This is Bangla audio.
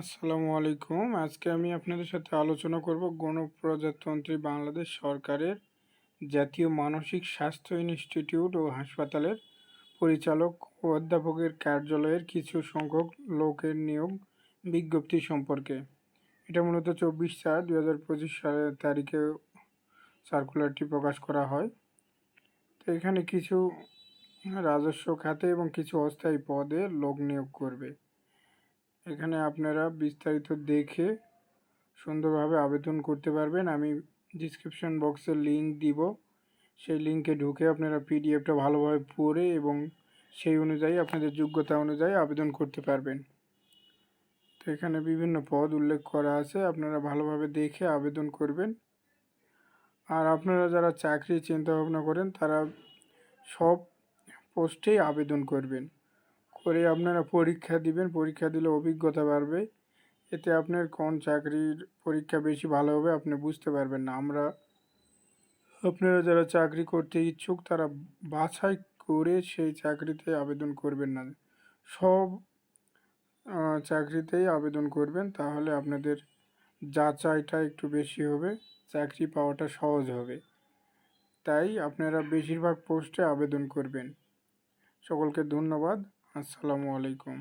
আসসালামু আলাইকুম। আজকে আমি আপনাদের সাথে আলোচনা করব গণপ্রজাতন্ত্রী বাংলাদেশ সরকারের জাতীয় মানসিক স্বাস্থ্য ইনস্টিটিউট ও হাসপাতালের পরিচালক ও অধ্যাপকের কার্যালয়ের কিছু সংখ্যক লোকের নিয়োগ বিজ্ঞপ্তি সম্পর্কে। এটা মূলত চব্বিশ চার দু হাজার পঁচিশ সালের তারিখে সার্কুলারটি প্রকাশ করা হয়। তো এখানে কিছু রাজস্ব খাতে এবং কিছু অস্থায়ী পদে লোক নিয়োগ করবে। এখানে আপনারা বিস্তারিত দেখে সুন্দরভাবে আবেদন করতে পারবেন। আমি ডিসক্রিপশন বক্সে লিঙ্ক দিব। সেই লিঙ্কে ঢুকে আপনারা পিডিএফটা ভালোভাবে পড়ে এবং সেই অনুযায়ী, আপনাদের যোগ্যতা অনুযায়ী আবেদন করতে পারবেন। তো এখানে বিভিন্ন পদ উল্লেখ করা আছে। আপনারা ভালোভাবে দেখে আবেদন করবেন। আর আপনারা যারা চাকরি চিন্তা ভাবনা করেন, তারা সব পোস্টেই আবেদন করবেন। করে আপনারা পরীক্ষা দিবেন, পরীক্ষা দিলে অভিজ্ঞতা বাড়বে। এতে আপনার কোন চাকরির পরীক্ষা বেশি ভালো হবে আপনি বুঝতে পারবেন না। আমরা, আপনারা যারা চাকরি করতে ইচ্ছুক, তারা বাছাই করে সেই চাকরিতে আবেদন করবেন না। সব চাকরিতেই আবেদন করবেন, তাহলে আপনাদের যাচাইটা একটু বেশি হবে, চাকরি পাওয়াটা সহজ হবে। তাই আপনারা বেশিরভাগ পোস্টে আবেদন করবেন। সকলকে ধন্যবাদ। আসসালামু আলাইকুম।